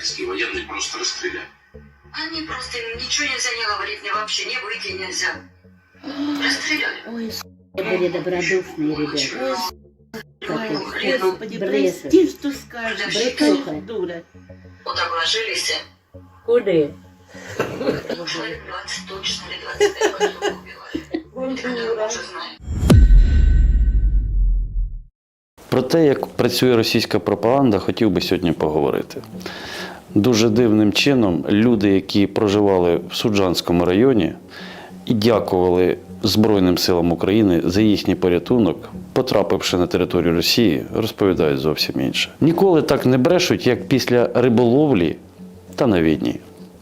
украинские военные просто расстреляли. Они просто им ничего нельзя не говорить, мне вообще не выйти нельзя. Расстреляли. Ой, с***, были добродушные ребята. Ой, Ой, хрен. Господи, Брешет. прости, что скажешь. Брешет. Какая дура. Вот так ложились. Куди? Человек 20 точно или 25 потом убивали. Никто уже знает. Про те, як працює російська пропаганда, хотів би сьогодні поговорити. Дуже дивним чином люди, які проживали в Суджанському районі і дякували Збройним силам України за їхній порятунок, потрапивши на територію Росії, розповідають зовсім інше. Ніколи так не брешуть, як після риболовлі та на війні.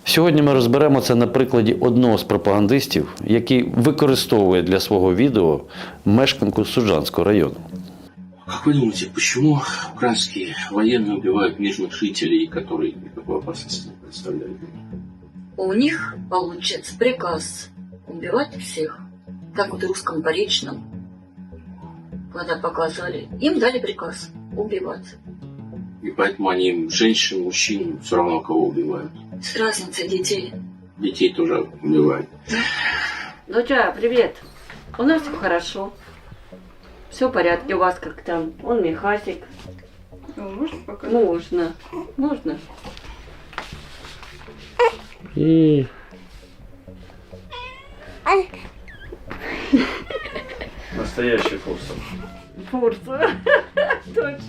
Сьогодні ми розберемо це на прикладі одного з пропагандистів, який використовує для свого відео мешканку Суджанського району. Как вы думаете, почему украинские военные убивают мирных жителей, которые никакой опасности не представляют? У них получится приказ убивать всех. Как вот в русском поречном, когда показывали, им дали приказ убивать. И поэтому они женщин, мужчин все равно кого убивают. С разницей детей. Детей тоже убивают. Доча, привет. У нас все хорошо. Все в порядке у вас как там. Он Михасик. Можно пока? Можно. Можно. І Настоящий фурсов. Фурса. Точно.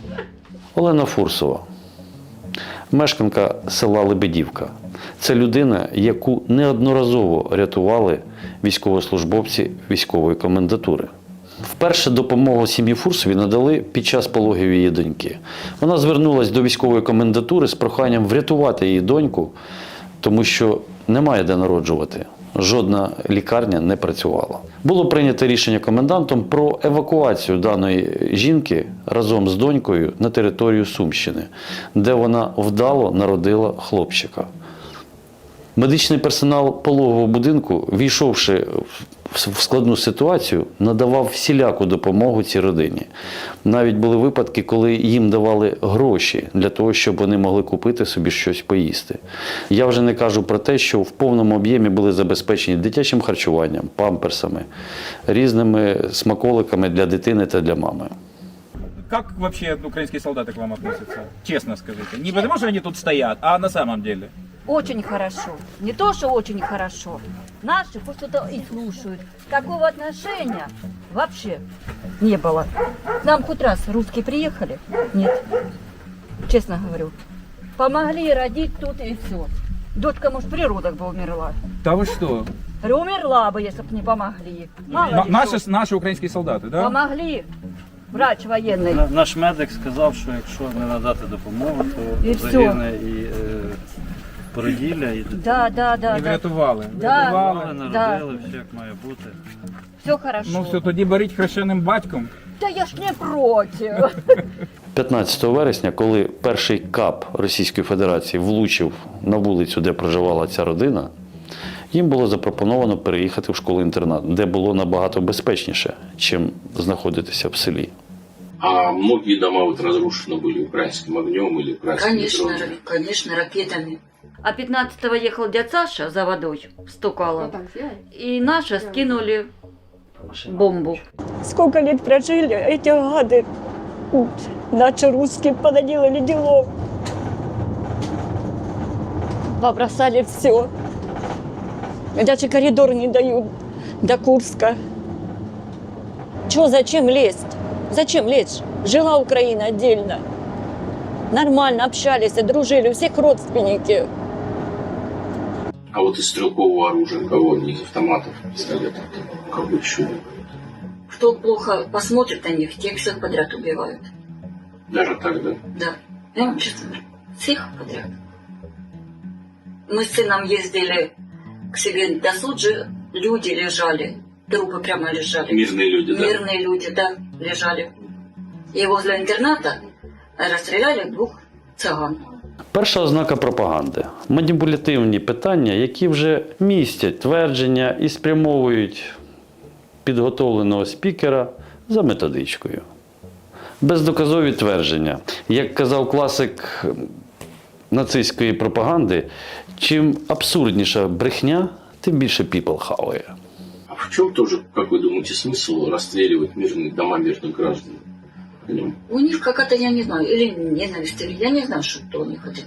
Олена Фурсова, мешканка села Лебедівка. Це людина, яку неодноразово рятували військовослужбовці військової комендатури. Вперше допомогу сім'ї Фурсові надали під час пологів її доньки. Вона звернулася до військової комендатури з проханням врятувати її доньку, тому що немає де народжувати. Жодна лікарня не працювала. Було прийнято рішення комендантом про евакуацію даної жінки разом з донькою на територію Сумщини, де вона вдало народила хлопчика. Медичний персонал пологового будинку, війшовши в- в складну ситуацію, надавав всіляку допомогу цій родині. Навіть були випадки, коли їм давали гроші для того, щоб вони могли купити собі щось поїсти. Я вже не кажу про те, що в повному об'ємі були забезпечені дитячим харчуванням, памперсами, різними смаколиками для дитини та для мами. Как вообще украинские солдаты к вам относятся? Честно скажите. Не потому, что они тут стоят, а на самом деле. Очень хорошо. Не то, что очень хорошо. Наши пусть что-то и слушают. Такого отношения вообще не было. К нам хоть раз русские приехали? Нет. Честно говорю. Помогли родить тут и все. Дочка, может, при родах бы умерла. Да вы что? Говорю, умерла бы, если бы не помогли. Мало На- ли наши, что. наши украинские солдаты, да? Помогли. Врач военный. На- Наш медик сказав, що якщо не надати допомогу, то І всьо. загине і е, породілля, і. Да, да, да, І да. врятували. Да. Врятували. Народили, все як має бути. Все хорошо. Ну все, тоді беріть хрещеним батьком. Да я ж не против. 15 вересня, коли перший кап Російської Федерації влучив на вулицю, де проживала ця родина, їм було запропоновано переїхати в школу-інтернат, де було набагато безпечніше, чим знаходитися в селі. А многие дома вот разрушены были украинским огнем или украинскими Конечно, дронами. конечно, ракетами. А 15-го ехал дядь Саша за водой, стукала. И наши скинули бомбу. Сколько лет прожили, эти гады, наши русские, понаделали делов. Побросали все. Даже коридор не дают до Курска. Чего, зачем лезть? Зачем лезть? Жила Украина отдельно. Нормально общались, дружили, у всех родственники. А вот из стрелкового оружия кого? Не из автоматов, пистолетов, кого еще? Кто плохо посмотрит на них, тех всех подряд убивают. Даже так, да? Да. Я вам честно говорю, всех подряд. Мы с сыном ездили к себе до суджи, люди лежали, трупы прямо лежали. Мирные люди, да? Мирные люди, да, лежали. И возле интерната расстреляли двух цыган. Перша ознака пропаганди маніпулятивні питання, які вже містять твердження і спрямовують підготовленого спікера за методичкою. Бездоказові твердження. Як казав класик нацистської пропаганди, чим абсурдніша брехня, тим більше піпл хаває. А в чем тоже, как вы думаете, смысл расстреливать мирные дома мирных граждан? Понимаете? У них какая-то, я не знаю, или ненависть, или я не знаю, что они хотят.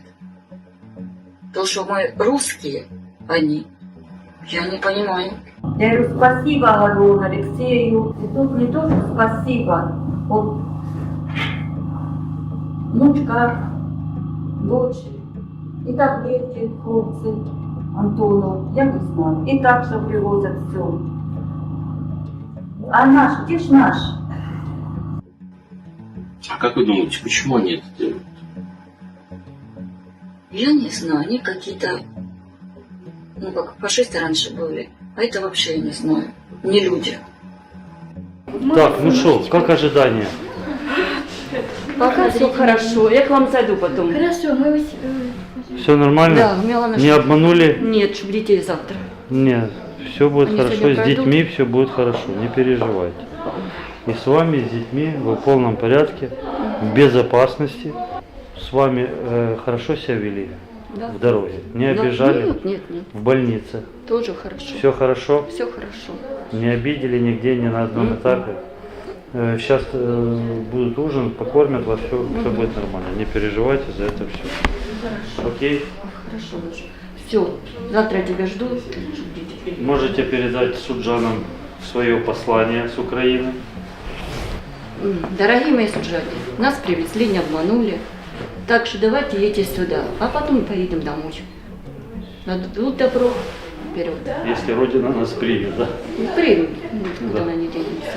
То, что мы русские, они, я не понимаю. Я говорю, спасибо, говорю, Алексею. И тут не то, что спасибо. Он внучка, дочь. И таблетки, хлопцы, Антону, я не знаю. И так что привозят все. А наш, где ж наш? А как вы думаете, почему они это делают? Я не знаю, они какие-то, ну как фашисты раньше были, а это вообще я не знаю, не люди. Так, ну що, як ожидання? Пока все хорошо. Я к вам зайду потом. Хорошо, мы вас... Все нормально? Да, Милана. Не обманули? Нет, чтоб детей завтра. Нет, все будет Они хорошо, с детьми все будет хорошо, не переживайте. И с вами, с детьми, вы в полном порядке, в безопасности. С вами э, хорошо себя вели Да. в дороге, не обижали Нет, нет, нет. в больнице. Тоже хорошо. Все хорошо, Все хорошо. не обидели нигде, ни на одном Мгм. этапе. Сейчас будут ужин, покормят вас, все, все будет нормально. Не переживайте за это все. Хорошо. Окей? Хорошо. Все, завтра я тебя жду. Можете передать суджанам свое послание с Украины. Дорогие мои суджане, нас привезли, не обманули. Так что давайте едьте сюда, а потом поедем домой. Надут добро вперед. Если Родина нас примет, да? Примем, никуда Да. она не денется.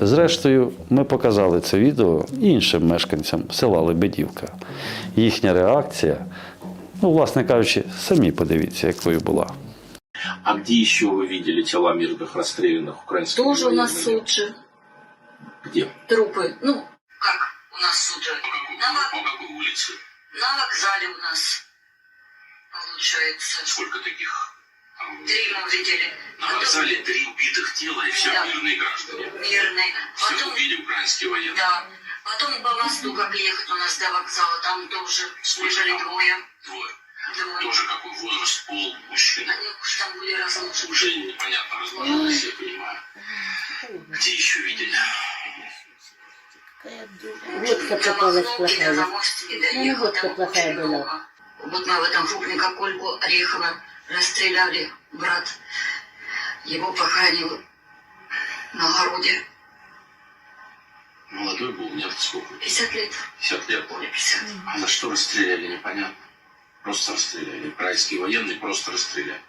Зрештою, ми показали це відео іншим мешканцям села Лебедівка. Їхня реакція, ну, власне кажучи, самі подивіться, якою була. А где еще вы видели тела мирных расстрелянных украинских Тоже у нас военных? суд же, Где? трупы, ну, как у нас суд же, на, вок- По какой улице? на вокзале у нас, получается, Сколько таких? три мы видели. На вокзале три убитых тела и все Да. мирные граждане. Мирный. Все Потом, убили украинские военные. да, Потом по мосту, как ехать у нас до вокзала, там тоже лежали двое. Двое. Двое. Тоже какой возраст, пол, мужчина. Они уж там были разлучены. Уже непонятно разложилось, я понимаю. Где еще видели? Водка попалась плохая. Ну, водка там плохая была. Вот мы в этом крупника Кольку Орехова расстреляли, брат. Его похоронил на огороде. Молодой был, нет, сколько? 50 лет. 50 лет. Ой, 50. А за что расстреляли, непонятно. Просто расстреляли. Украинские военные просто расстреляли.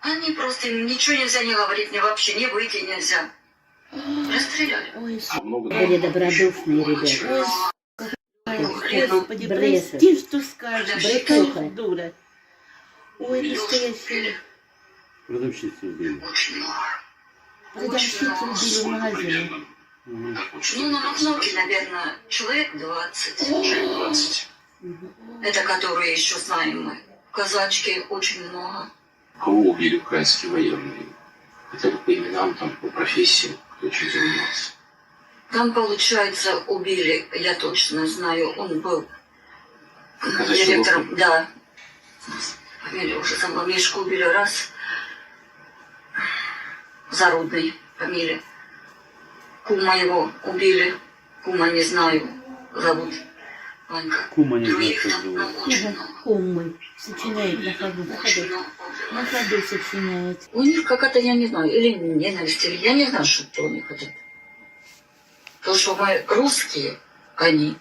Они просто им ничего нельзя не говорить, мне вообще не выйти нельзя. Расстреляли. А много Были добродушные ребята. Господи, прости, что скажешь. Бретуха. Дура. Ой, настоящая. Вбили. Очень много. Продавщицу убили в магазине. Ну, на Махновке, наверное, человек 20. Уже 20. Это которые еще знаем мы. Казачки очень много. Кого убили украинские военные? Это по именам, там, по профессиям, кто чем занимался. Там, получается, убили, я точно знаю, он был Казачьего директором, да. Фамилия уже забыла. Мишку убили раз. Зарудный фамилия. Кума его убили. Кума не знаю. Зовут Ванька. Кума не знаю, как зовут. Кумы. Сочиняет на ходу. На ходу. На ходу сочиняет. У них какая-то, я не знаю, или ненависть, или я не знаю, что они хотят. То, что мы русские, они,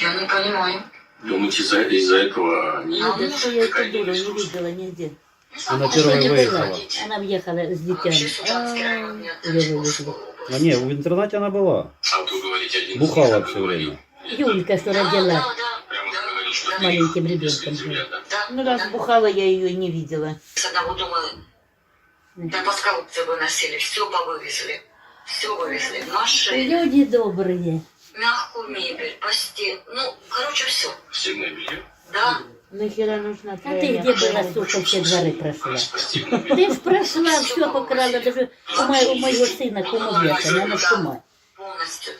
я не понимаю. Думаете, из-за из этого они... А Да что я эту дура не видела нигде. Она первая выехала. Она въехала с детьми. Суджанский а не, в интернате она была. А вы говорите один Бухала все время. Юлька, что родила. Маленьким ребенком. Ну раз бухала, я ее не видела. С одного дома на паскалупцы выносили, все повывезли. Все вывезли. Машины. Люди добрые. Мягкую мебель, постель. Ну, короче, все. Все мебель? Да. Нахера нужна А твоя ты где мягкая была, мебель? сука, все дворы прошла? Постельное белье. Ты ж прошла, все покрала, даже у, мо- у моего сына кума вешана, она кума. Полностью.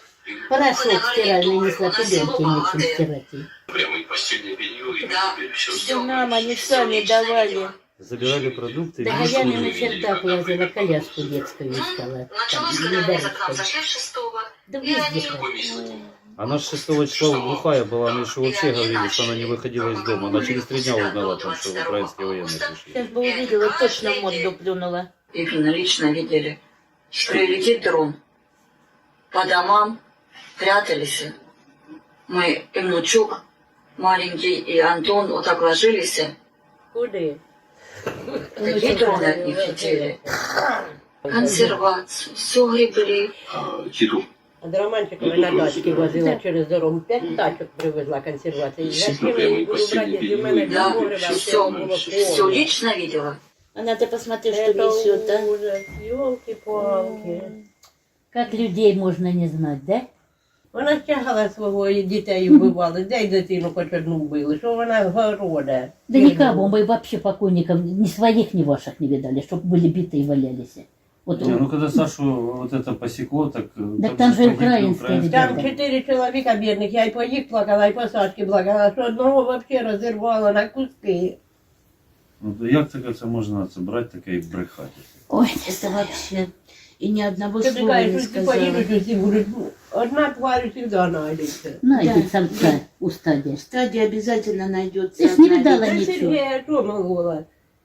Порошок стиральный несла, пеленки нечем стирать. ей. Прямо и постельное белье, Да, Что нам они сами давали. Забирали продукты. Да, а я не на чердак лазила, коляску детскую искала. Там, недалеко. зашли в шестого. Да везде так. Она с 6 числа глухая была, они еще вообще говорили, что она не выходила из дома. Она через три дня узнала, там, что украинские военные пришли. Сейчас бы увидела, точно морду плюнула. Именно лично видели. Прилетит дрон. По домам прятались. Мы и внучок маленький, и Антон вот так ложились. Куды? Такие дроны от них летели. Консервацию, все гребли. А, А до Романчикова на дачки возила через дорогу. П'ять тачок привезла консервації. Зачем я її буду брати, якщо в мене Да, для погреба все, було все повно. лично видела. Она, ты посмотри, что Это несет, а. ужас, елки-палки. Как людей можно не знать, да? Вона стягала свого і дітей вбивали, де й дитину хоч одну вбили, що вона города. Да никого, мы вообще покойников ни своих, ни ваших не видали, чтобы были битые и валялись. Вот Не, ну когда Сашу вот это посекло, так... э, Так там же погибли украинские ребята. Там чотири чоловіка бідних, я й по їх плакала, і по Сашки плакала, що одного взагалі розірвала на куски. Ну, то як таке це можна це брати таке і брехати? Ой, Это вообще... И ни одного Ти слова кажеш, не що всі сказала. поїдуть, усі будуть, ну, одна тварь завжди знайдеться. найдет Да. самца у стадия. Стадия обязательно найдется. Ты ж не одна видала Та ничего. Сергія що могла?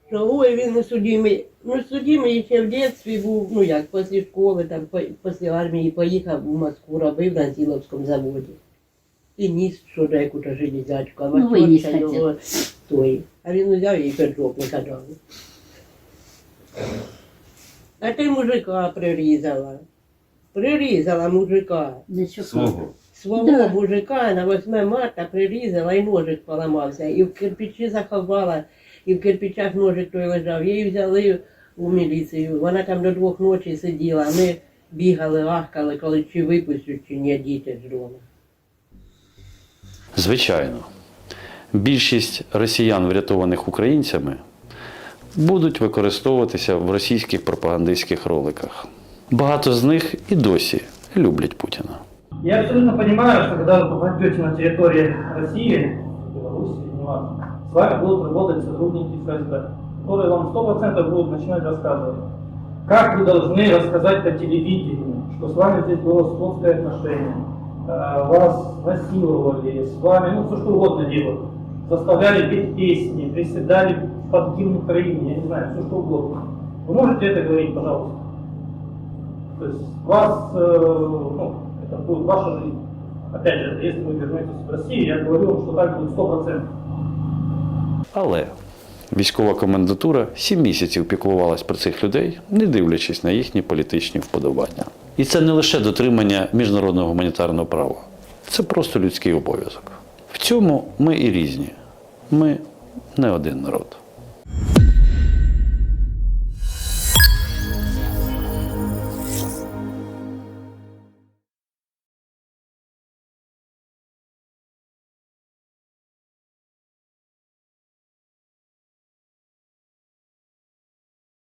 Що ой, він не судимий. Ну, судимий ще в дитинстві був, ну як, після школи, там, після армії поїхав у Москву, робив на Зіловському заводі. І ніс що до яку-то железячку, а Ну, тьотя його той. А він взяв і піджопника дав. А ти мужика прирізала. Прирізала мужика. Свого. Свого Да. мужика на 8 марта прирізала і ножик поламався, і в кирпичі заховала, і в кирпичах ножик той лежав. Її взяли у міліцію. Вона там до двох ночі сиділа. Ми бігали, ахкали, коли чи випустять, чи ні діти з дому. Звичайно, більшість росіян, врятованих українцями, будуть використовуватися в російських пропагандистських роликах. Багато з них і досі люблять Путіна. Я абсолютно понимаю, что когда вы попадете на территорию России, Беларуси, неважно, с вами будут работать сотрудники ФСБ, которые вам 100% будут начинать рассказывать, как вы должны рассказать по телевидению, что с вами здесь было сходское отношение, э, вас насиловали, с вами, ну, все что угодно делают. Заставляли петь песни, приседали под гимн Украины, я не знаю, все что угодно. Вы можете это говорить, пожалуйста? То есть вас, э, ну, это будет ваша жизнь. Опять же, если вы вернетесь в Россию, я говорю вам, что так будет 100%. Але військова комендатура сім місяців піклувалась про цих людей, не дивлячись на їхні політичні вподобання. І це не лише дотримання міжнародного гуманітарного права, це просто людський обов'язок. В цьому ми і різні. Ми не один народ.